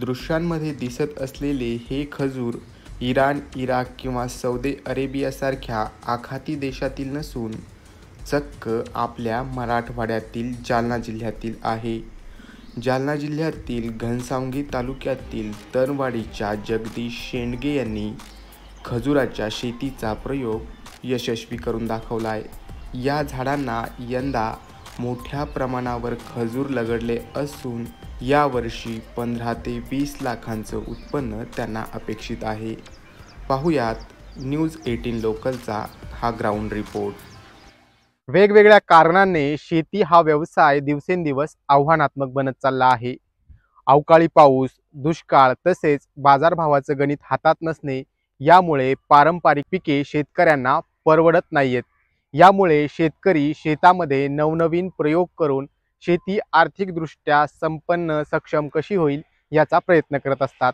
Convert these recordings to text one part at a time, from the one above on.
दृश्यांमध्ये दिसत असलेले हे खजूर इराण इराक किंवा सौदी अरेबियासारख्या आखाती देशातील नसून चक्क आपल्या मराठवाड्यातील जालना जिल्ह्यातील आहे. जालना जिल्ह्यातील घनसावंगी तालुक्यातील तनवाडीच्या जगदीश शेंडगे यांनी खजुराच्या शेतीचा प्रयोग यशस्वी करून दाखवला आहे या झाडांना यंदा मोठ्या प्रमाणावर खजूर लगडले असून यावर्षी पंधरा ते वीस लाखांचं उत्पन्न त्यांना अपेक्षित आहे. पाहुयात न्यूज एटीन लोकलचा हा ग्राउंड रिपोर्ट. वेगवेगळ्या कारणांनी शेती हा व्यवसाय दिवसेंदिवस आव्हानात्मक बनत चालला आहे. अवकाळी पाऊस दुष्काळ तसेच बाजारभावाचं गणित हातात नसणे यामुळे पारंपरिक पिके शेतकऱ्यांना परवडत नाहीयेत. यामुळे शेतकरी शेतामध्ये नवनवीन प्रयोग करून शेती आर्थिकदृष्ट्या संपन्न सक्षम कशी होईल याचा प्रयत्न करत असतात.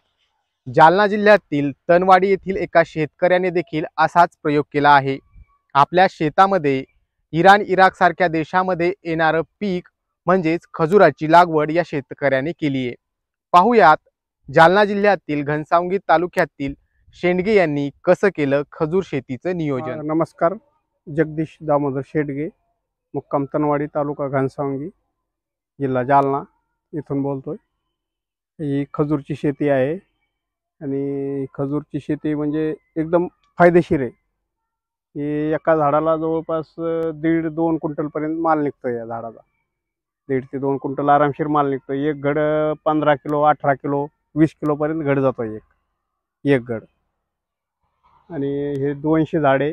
जालना जिल्ह्यातील तनवाडी येथील एका शेतकऱ्याने देखील असाच प्रयोग केला आहे. आपल्या शेतामध्ये इराण इराक सारख्या देशामध्ये येणारं पीक म्हणजेच खजुराची लागवड या शेतकऱ्याने केली आहे. पाहुयात जालना जिल्ह्यातील घनसावंगी तालुक्यातील शेंडगे यांनी कसं केलं खजूर शेतीचं नियोजन? नमस्कार. जगदीश दामोदर शेडगे मुक्काम तनवाडी तालुका घनसावंगी जिल्हा जालना इथून बोलतोय. ही खजूरची शेती आहे आणि खजूरची शेती म्हणजे एकदम फायदेशीर आहे. हे एका झाडाला जवळपास दीड दोन क्विंटलपर्यंत माल निघतो या झाडाचा. दीड ते दोन क्विंटल आरामशीर माल निघतो. एक घड पंधरा किलो अठरा किलो वीस किलोपर्यंत घड जातो एक. एक घड आणि हे दोनशे झाडे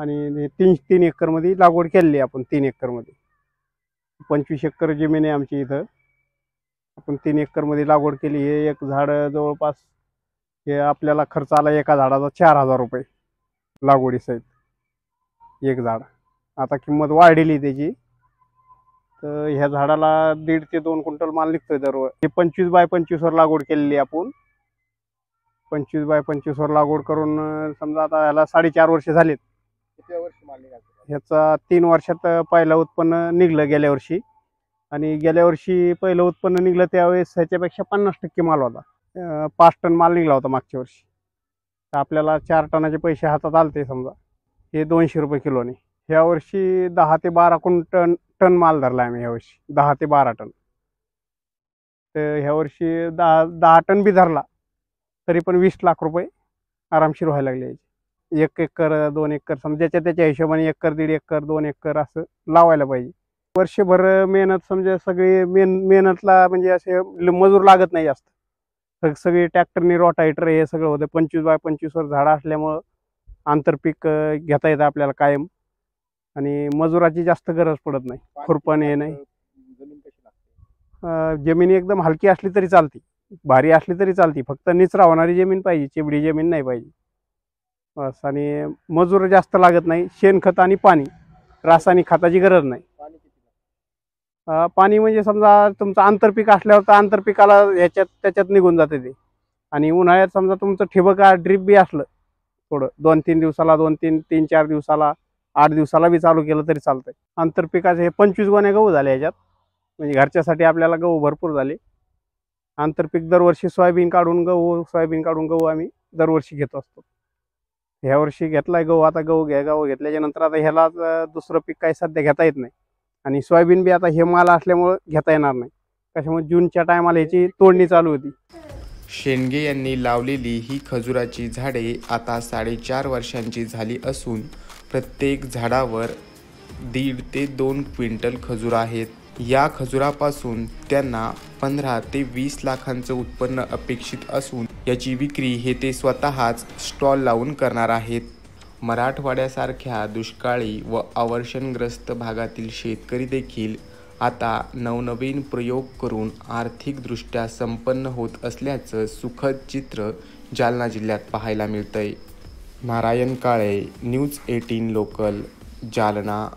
आणि तीन तीन एकरमध्ये लागवड केलेली आहे आपण तीन एकरमध्ये. पंचवीस एकर जमीन आहे आमची इथं. आपण तीन एकरमध्ये लागवड केली. हे एक झाड जवळपास हे आपल्याला खर्च आला एका झाडाचा चार हजार रुपये लागवडीसहित एक झाड. आता किंमत वाढलेली त्याची. तर ह्या झाडाला दीड ते दोन क्विंटल माल निघतोय दरवर हे पंचवीस बाय पंचवीसवर लागवड केलेली आहे आपण. पंचवीस बाय पंचवीसवर लागवड करून समजा आता ह्याला साडेचार वर्ष झालीत. ह्याचा तीन वर्षात पहिलं उत्पन्न निघलं गेल्या वर्षी. आणि गेल्या वर्षी पहिलं उत्पन्न निघलं त्यावेळेस ह्याच्यापेक्षा पन्नास टक्के माल होता. अं, पाच टन माल निघला होता मागच्या वर्षी. तर आपल्याला चार टनाचे पैसे हातात आलते समजा. हे दोनशे रुपये किलोने. ह्या वर्षी दहा ते बारा क्विंटन टन माल धरला आम्ही ह्या वर्षी. दहा ते बारा टन. तर ह्या वर्षी दहा दहा टन बी धरला. तरी पण वीस लाख रुपये आरामशीर व्हायला लागले याचे. एक एकर दोन एकर समजा ज्याच्या त्याच्या हिशोबाने एकर दीड एकर दोन एकर असं लावायला पाहिजे. वर्षभर मेहनत समजा सगळी मेन मेहनतला म्हणजे असे मजूर लागत नाही जास्त. सग- सगळी ट्रॅक्टरनी रोटायटर हे सगळं होतं. पंचवीस बाय पंचवीसवर झाडं असल्यामुळं आंतरपीक घेता येतं आपल्याला कायम. आणि मजुराची जास्त गरज पडत नाही. खुरपण हे नाही. जमीन एकदम हलकी असली तरी चालते. भारी असली तरी चालते. फक्त निचरा होणारी जमीन पाहिजे. चिबडी जमीन नाही पाहिजे. बस आणि मजूर जास्त लागत नाही. शेणखत आणि पाणी रासायनिक खताची गरज नाही. अं, पाणी म्हणजे समजा तुमचं आंतरपीक असल्यावर तर आंतरपिकाला ह्याच्यात त्याच्यात निघून जाते ते. आणि उन्हाळ्यात समजा तुमचं ठिबक ड्रीप बी असलं थोडं दोन तीन दिवसाला दोन तीन तीन चार दिवसाला आठ दिवसाला बी चालू केलं तरी चालतंय. आंतरपिकाचे हे पंचवीस गोण्या गहू झाले ह्याच्यात. म्हणजे घरच्यासाठी आपल्याला गहू भरपूर झाले. आंतरपीक दरवर्षी सोयाबीन काढून गहू सोयाबीन काढून गहू आम्ही दरवर्षी घेत असतो. ह्या वर्षी घेतलाय गहू आता गहू घ्या गहू घेतल्याच्या नंतर आता ह्याला दुसरं पीक काही सध्या घेता येत नाही. आणि सोयाबीन बी आता हे माल असल्यामुळं घेता येणार नाही. त्याच्यामुळे जूनच्या टायमाला ह्याची तोडणी चालू होती. शेंडगे यांनी लावलेली ही खजुराची झाडे आता साडेचार वर्षांची झाली असून प्रत्येक झाडावर दीड ते दोन क्विंटल खजूर आहेत. या खजुरापासून त्यांना पंधरा ते वीस लाखांचं उत्पन्न अपेक्षित असून याची विक्री हे ते स्वतःच स्टॉल लावून करणार आहेत. मराठवाड्यासारख्या दुष्काळी व अवर्षणग्रस्त भागातील शेतकरी देखील आता नवनवीन प्रयोग करून आर्थिकदृष्ट्या संपन्न होत असल्याचं सुखद चित्र जालना जिल्ह्यात पाहायला मिळतंय. Narayan Kale news eighteen local Jalna.